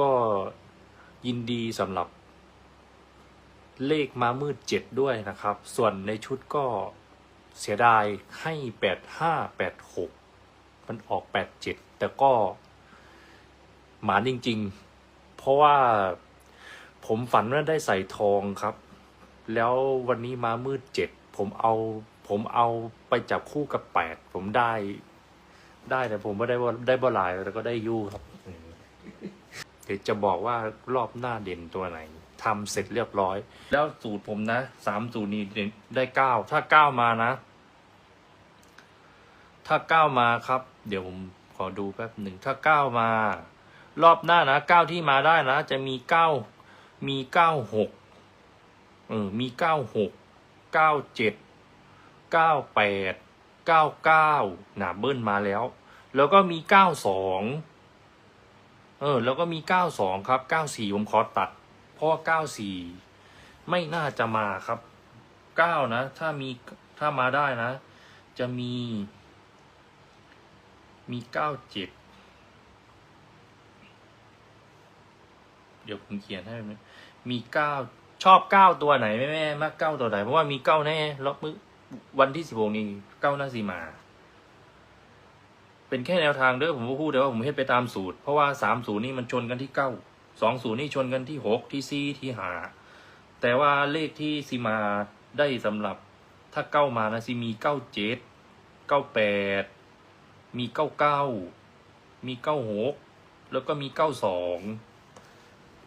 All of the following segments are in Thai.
ก็ยินดีสำหรับเลขม้ามืดเจ็ดด้วยนะครับ ส่วนในชุดก็เสียดายให้แปดห้าแปดหกมันออกแปดเจ็ดแต่ก็หมานจริง ๆ เพราะว่าผมฝันว่าได้ใส่ทองครับ แล้ววันนี้ม้ามืดเจ็ดผมเอาผมเอาไปจับคู่กับแปดผมได้ ได้แต่ผมไม่ได้ได้บอลายแล้วก็ได้ยู่ครับ ดี๋ยวจะบอกว่ารอบหน้าเด่นตัวไหนทำเสร็จเรียบร้อย แล้วสูตรผมนะสามสูตรนี้ได้เก้าถ้าเก้ามานะ ถ้าเก้ามาครับ เดี๋ยวผมขอดูแป๊บหนึ่งถ้าเก้ามา รอบหน้านะเก้าที่มาได้นะ จะมีเก้ามีเก้าหกเออมีเก้าหกเก้าเจ็ดเก้าแปดเก้าเก้าหนาเบิ้ลมาแล้ว แล้วก็มีเก้าสอง เออ แล้วก็มีเก้าสองครับเก้าสี่ผมขอตัด เพราะเก้าสี่ไม่น่าจะมาครับเก้านะ ถ้ามีถ้ามาได้นะ จะมี มีเก้าเจ็ดเดี๋ยวผมเขียนให้ไหมมีเก้าชอบเก้าตัวไหนแม่แม่มากเก้าตัวไหน เพราะว่ามีเก้าแน่ แล้วมื้อวันที่สิบหกนี้เก้าน่าสีมา เป็นแค่แนวทางเด้อผมก็พูดแต่ว่าผมเฮ็ดไปตามสูตร เพราะว่าสามศูนย์นี่มันชนกันที่เก้าสองศูนย์นี่ชนกันที่หกที่สี่ที่หาแต่ว่าเลขที่ซีมาได้สำหรับถ้าเก้ามานะซีมีเก้าเจ็ดเก้าแปดมีเก้าเก้ามีเก้าหกแล้วก็มีเก้าสอง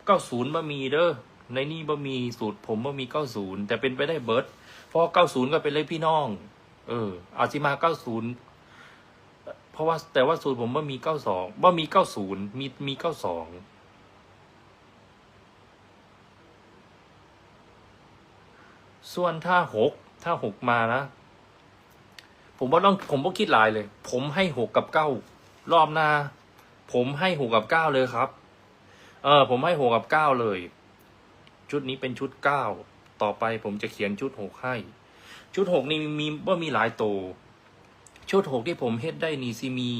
เก้าศูนย์บ่มีเด้อในนี่บ่มีสูตรผมบ่มีเก้าศูนย์แต่เป็นไปได้เบิร์ดเพราะเก้าศูนย์ก็เป็นเลขพี่น้อง เอออาซีมาเก้าศูนย์ เพราะว่าแต่ว่าสูตรผมว่ามีเก้าสองว่ามีเก้าศูนย์มีมีเก้าสองส่วนถ้าหกถ้าหกมานะ ผมว่าต้องผมก็คิดหลายเลย ผมให้หกกับเก้ารอบหน้า ผมให้หกกับเก้าเลยครับ เออ ผมให้หกกับเก้าเลย ชุดนี้เป็นชุดเก้าต่อไปผมจะเขียนชุดหกให้ ชุดหกนี่มีว่ามีหลายโตว ชุดหกที่ผมเฮ็ดได้นี่ซีมี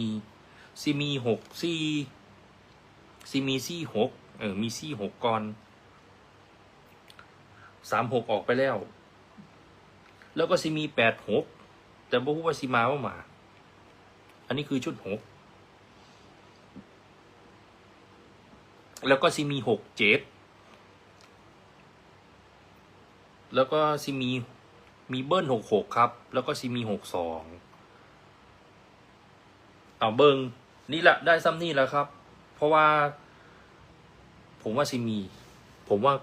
ซีมีหกซีซีมีซี่หกเออมีซี่หกก่อนสามหกออกไปแล้ว แล้วก็ซีมีแปดหกแต่บ่รู้ว่าซีมาว่ามา อันนี้คือชุดหกแล้วก็ซีมีหกเจ็ดแล้วก็ซีมีมีเบิ้ลหกหกครับ แล้วก็ซีมีหกสอง เอาเบิงนี่แหละได้ซ้ำนี่แล้วครับ เพราะว่า ผมว่าซิมี ผมว่า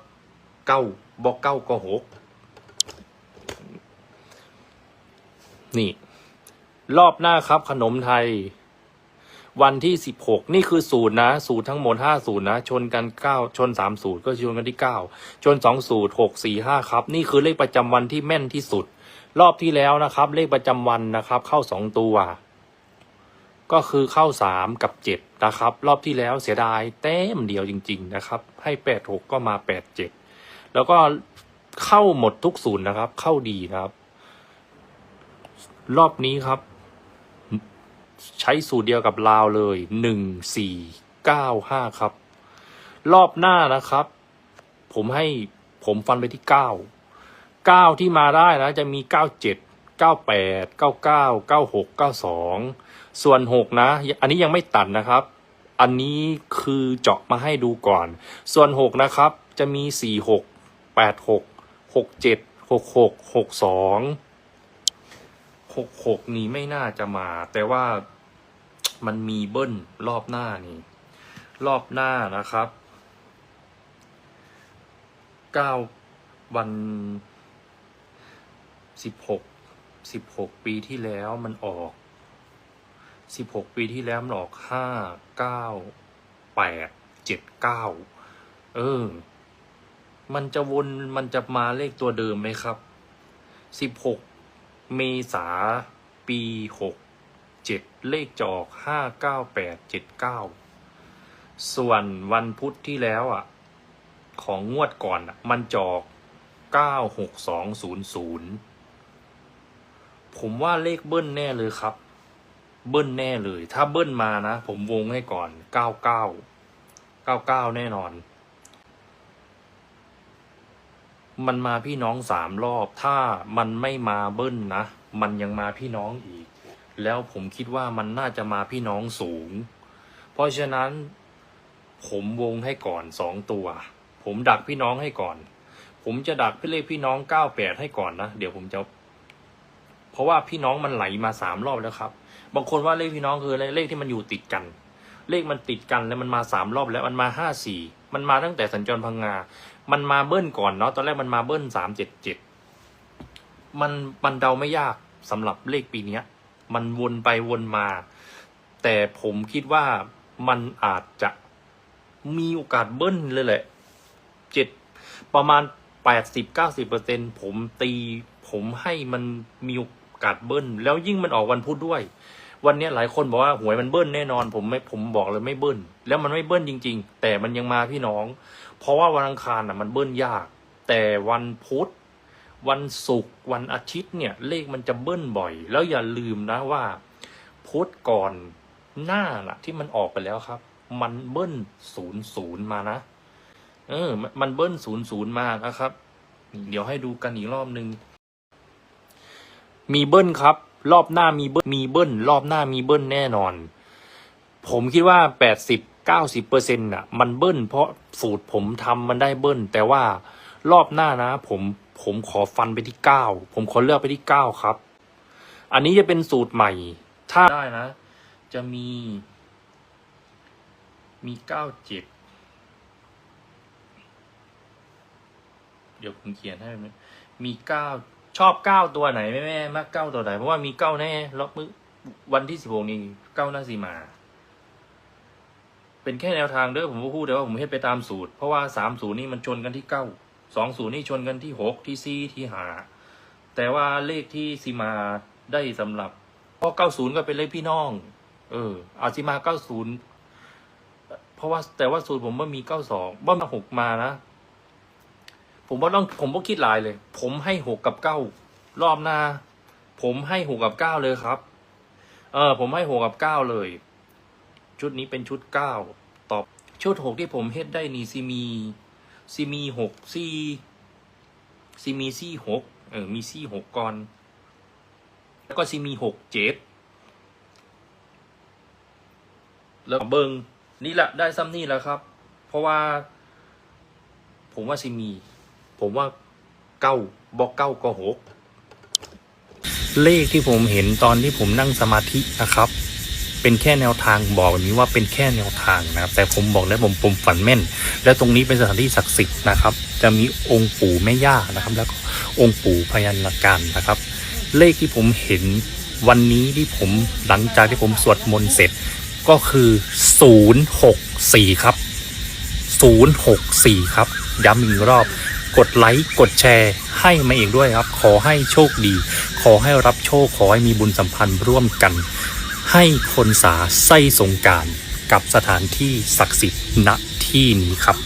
เก้าบอกเก้าก็หกนี่ รอบหน้าครับ ขนมไทย วันที่สิบหกนี่คือสูตรนะ สูตรทั้งหมดห้าสูตรนะ ชนกันเก้าชนสามสูตรก็ชนกันที่เก้าชนสองสูตรหกสี่ห้าครับ นี่คือเลขประจำวันที่แม่นที่สุด รอบที่แล้วนะครับ เลขประจำวันนะครับ เข้าสองตัว ก็คือเข้า 3 กับ 7 นะครับ รอบที่แล้วเสียดายเต้มเดียวจริง ๆ นะครับ ให้ 8 6 ก็มา 8 7 แล้วก็เข้าหมดทุกศูนย์นะครับ เข้าดีนะครับ รอบนี้ครับ ใช้สูตรเดียวกับลาวเลย 1 4 9 5 ครับ รอบหน้านะครับ ผมให้ผมฟันไปที่ 9 9 ที่มาได้นะ จะมี 97 98 99 96 92 ส่วนหกนะ อันนี้ยังไม่ตัดนะครับ อันนี้คือเจาะมาให้ดูก่อน ส่วนหกนะครับ จะมีสี่หกแปดหกหกเจ็ดหกหกหกสองหกหกนี่ไม่น่าจะมา แต่ว่ามันมีเบิ้ลรอบหน้านี่ รอบหน้านะครับเก้าวันสิบหกสิบหกปีที่แล้วมันออก สิบหกปีที่แล้วมันออกห้าเก้าแปดเจ็ดเก้าเออ มันจะวนมันจะมาเลขตัวเดิมไหมครับสิบหกเมษาปีหกเจ็ดเลขจะออกห้าเก้าแปดเจ็ดเก้าส่วนวันพุธที่แล้วอะ ของงวดก่อนอะ มันจอกเก้าหกสองศูนย์ศูนย์ผมว่าเลขเบิ้ลแน่เลยครับ เบิ้ลแน่เลย ถ้าเบิ้ลมานะ ผมวงให้ก่อน99ก้าเก้าแน่นอน มันมาพี่น้องสามรอบ ถ้ามันไม่มาเบิ้ลนะ มันยังมาพี่น้องอีก แล้วผมคิดว่ามันน่าจะมาพี่น้องสูง เพราะฉะนั้น ผมวงให้ก่อนสองตัว ผมดักพี่น้องให้ก่อน ผมจะดักพี่เลขพี่น้องเก้าแปดให้ก่อนนะ เดี๋ยวผมจะ ราะว่าพี่น้องมันไหลมาสามรอบแล้วครับ บางคนว่าเลขพี่น้องคือเลขที่มันอยู่ติดกัน เลขมันติดกันแล้วมันมาสามรอบแล้วมันมาห้าสี่มันมาตั้งแต่สัญจรพังงา มันมาเบิ้ลก่อนเนาะตอนแรกมันมาเบิ้ลสามเจ็ดเจ็ดมันมันเดาไม่ยากสำหรับเลขปีเนี้ย มันวนไปวนมา แต่ผมคิดว่ามันอาจจะมีโอกาสเบิ้ลเลยแหละเจ็ดประมาณแปดสิบเก้าสิบเปอร์เซ็นผมตีผมให้มันมีาสเบิ้ลแล้วยิ่งมันออกวันพุธด้วย วันนี้หลายคนบอกว่าหวยมันเบิ้ลแน่นอน ผมไม่ผมบอกเลยไม่เบิ้ลแล้วมันไม่เบิ้ลจริง ๆ แต่มันยังมาพี่น้อง เพราะว่าวันอังคารอะมันเบิ้ลยาก แต่วันพุธวันศุกร์วันอาทิตย์เนี่ยเลขมันจะเบิ้ลบ่อย แล้วอย่าลืมนะว่าพุธก่อนหน้าน่ะ ที่มันออกไปแล้วครับ มันเบิ้ลศูนย์ศูนย์มานะ เออมันมันเบิ้ลศูนย์ศูนย์มานะครับ เดี๋ยวให้ดูกันอีกรอบหนึ่ง มีเบิ้ลครับ รอบหน้ามีเบิ้ลมีเบิ้ลรอบหน้ามีเบิ้ลแน่นอน ผมคิดว่าแปดสิบเก้าสิบเปอร์เซ็นต์อะมันเบิ้ลเพราะสูตรผมทำมันได้เบิ้ล แต่ว่ารอบหน้านะ ผมผมขอฟันไปที่เก้าผมขอเลือกไปที่เก้าครับ อันนี้จะเป็นสูตรใหม่ ถ้าได้นะ จะมี มีเก้าเจ็ดเดี๋ยวผมเขียนให้ มีเก้า ชอบเก้าตัวไหนแม่แม่มากเก้าตัวไหน เพราะว่ามีเก้าแน่ล็อกมือวันที่สิบหกนี้เก้าน่าสีมา เป็นแค่แนวทางเด้อผมก็พูดแต่ว่าผมเฮ็ดไปตามสูตร เพราะว่าสามศูนย์นี่มันชนกันที่เก้าสองศูนย์นี่ชนกันที่หกที่สี่ที่หาแต่ว่าเลขที่ซีมาได้สำหรับเพราะเก้าศูนย์ก็เป็นเลขพี่น้อง เอออาซีมาเก้าศูนย์เพราะว่าแต่ว่าสูตรผมว่ามีเก้าสองว่ามาหกมานะ ผมว่าต้องผมก็คิดหลายเลย ผมให้หกกับเก้ารอบหน้า ผมให้หกกับเก้าเลยครับ เออ ผมให้หกกับเก้าเลย ชุดนี้เป็นชุดเก้าตอบชุดหกที่ผมเฮ็ดได้นี่ซีมีซีมีหกซีซีมีซี่หกเออมีซี่หกก่อน แล้วก็ซีมีหกเจ็ดแล้วเบิงนี่แหละได้ซ้ำนี่แหล้วครับ เพราะว่า ผมว่าซีมี ผมว่าเก้าบอกเก้าก็หกเลขที่ผมเห็นตอนที่ผมนั่งสมาธินะครับ เป็นแค่แนวทางบอกแบบนี้ว่าเป็นแค่แนวทางนะครับ แต่ผมบอกแล้วผมผมฝันแม่น และตรงนี้เป็นสถานที่ศักดิ์สิทธิ์นะครับ จะมีองค์ปู่แม่ย่านะครับ แล้วก็องค์ปู่พญานาการนะครับ เลขที่ผมเห็นวันนี้ที่ผมหลังจากที่ผมสวดมนต์เสร็จก็คือ 064 ครับ 064 ครับ ย้ำอีกรอบ กดไลค์กดแชร์ให้มาเองด้วยครับ ขอให้โชคดี ขอให้รับโชค ขอให้มีบุญสัมพันธ์ร่วมกัน ให้คนสาไส้สงการกับสถานที่ศักดิ์สิทธิ์ณที่นี้ครับ